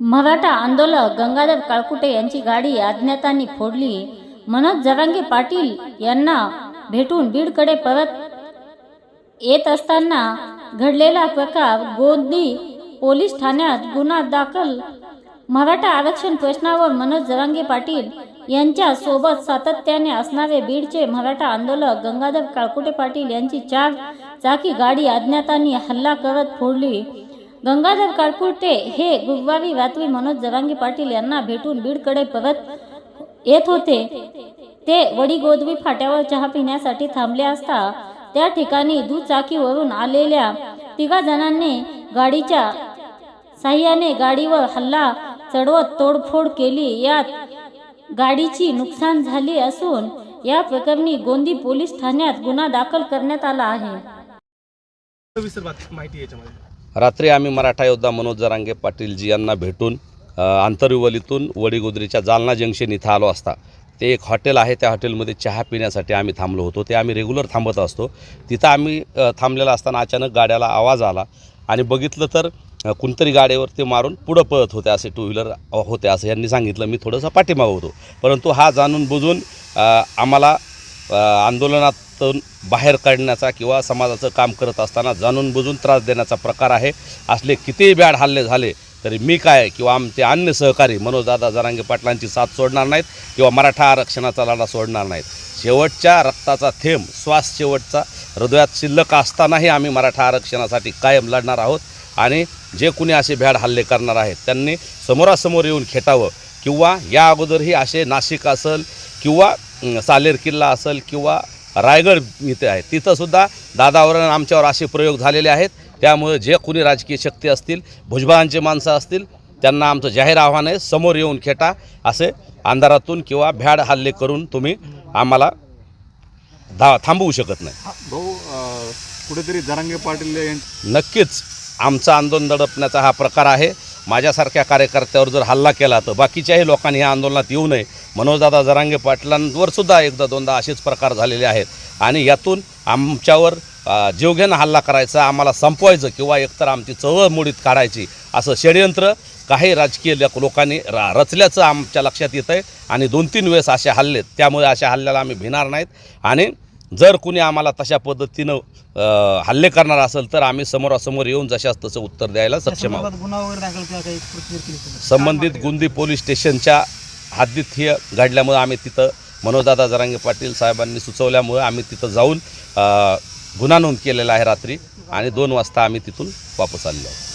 मराठा आंदोलक गंगाधर काळकुटे यांची गाडी अज्ञातांनी फोडली. मनोज जरांगे पाटील यांना भेटून बीडकडे परत येत असताना घडलेला प्रकार गोंदी पोलीस ठाण्यात गुन्हा दाखल. मराठा आरक्षण प्रश्नावर मनोज जरांगे पाटील यांच्या सोबत सातत्याने असणारे बीडचे मराठा आंदोलक गंगाधर काळकुटे पाटील यांची चार चाकी गाडी अज्ञातांनी हल्ला करत फोडली. गंगाधर काळकुटे हे गुरुवारी रात्री मनोज जरांगी पाटील यांना भेटून बीडकडे परत येत होते. ते वडीगोदवी फाट्यावर चहा पिण्यासाठी थांबले असता त्या ठिकाणी दुचाकीवरून आलेल्या तिघा जणांनी गाडीच्या साह्याने गाडीवर हल्ला चढवत तोडफोड केली. यात गाडीची नुकसान झाली असून या प्रकरणी गोंदी पोलीस ठाण्यात गुन्हा दाखल करण्यात आला आहे. रात्री आम्ही मराठा योद्धा मनोज जरांगे पाटीलजी यांना भेटून अ, आंतरविवलीतून जालना जंक्शन इथं आलो असता. ते एक हॉटेल आहे त्या हॉटेलमध्ये चहा पिण्यासाठी आम्ही थांबलो होतो. ते आम्ही रेग्युलर थांबत असतो. तिथं आम्ही थांबलेला असताना अचानक गाड्याला आवाज आला आणि बघितलं तर कोणतरी कोणतरी गाडीवरती मारून पुढं पळत होते असे टू व्हीलर होते असं यांनी सांगितलं. मी थोडंसं पाठीमागं होतो. परंतु हा जाणून बुजून आम्हाला आंदोलनातून बाहेर काढण्याचा किंवा समाजाचं काम करत असताना जाणून बुजून त्रास देण्याचा प्रकार आहे. असले कितीही बॅड हल्ले झाले तरी मी काय किंवा आमचे अन्य सहकारी मनोजदादा जरांगे पाटलांची साथ सोडणार नाहीत किंवा मराठा आरक्षणाचा लढा सोडणार नाहीत. शेवटच्या रक्ताचा थेंब श्वास शेवटचा हृदयात शिल्लक असतानाही आम्ही मराठा आरक्षणासाठी कायम लढणार आहोत आणि जे कुणी असे भ्याड हल्ले करणार आहेत त्यांनी समोरासमोर येऊन खेटावं किंवा या अगोदरही असे नाशिक असेल किंवा सालेर किल्ला असेल किंवा रायगड इथे आहे तिथंसुद्धा दादावर आमच्यावर असे प्रयोग झालेले आहेत. त्यामुळे जे कुणी राजकीय शक्ती असतील भुजबळांचे माणसं असतील त्यांना आमचं जाहीर आव्हान आहे समोर येऊन खेटा असे अंधारातून किंवा भ्याड हल्ले करून तुम्ही आम्हाला धा थांबवू शकत नाही. भाऊ कुठेतरी जरांगे पाटील नक्कीच आमचं आंदोलन दडपण्याचा हा प्रकार आहे. माझ्यासारख्या कार्यकर्त्यावर जर हल्ला केला तर बाकीच्याही लोकांनी ह्या आंदोलनात येऊ नये. मनोजदादा जरांगे पाटलांवर सुद्धा एकदा दोनदा असेच प्रकार झालेले आहेत. आणि यातून आमच्यावर जीवघेणं हल्ला करायचा आम्हाला संपवायचं किंवा एकतर आमची चळवळ मोडीत काढायची असं षडयंत्र काही राजकीय लोकांनी रा रचल्याचं आमच्या लक्षात येतं आहे आणि दोन तीन वेळेस असे हल्लेत त्यामुळे अशा हल्ल्याला आम्ही भिणार नाहीत. आणि जर कुणी आम्हाला तशा पद्धतीनं हल्ले करणार असेल तर आम्ही समोरासमोर येऊन जशास तसं उत्तर द्यायला सक्षम आहोत? संबंधित गुंदी पोलीस स्टेशनच्या हद्दीत हे घडल्यामुळे आम्ही तिथं मनोजदादा जरांगे पाटील साहेबांनी सुचवल्यामुळे आम्ही तिथं जाऊन गुन्हा नोंद केलेला आहे रात्री आणि दोन वाजता आम्ही तिथून वापस आलेलो आहोत.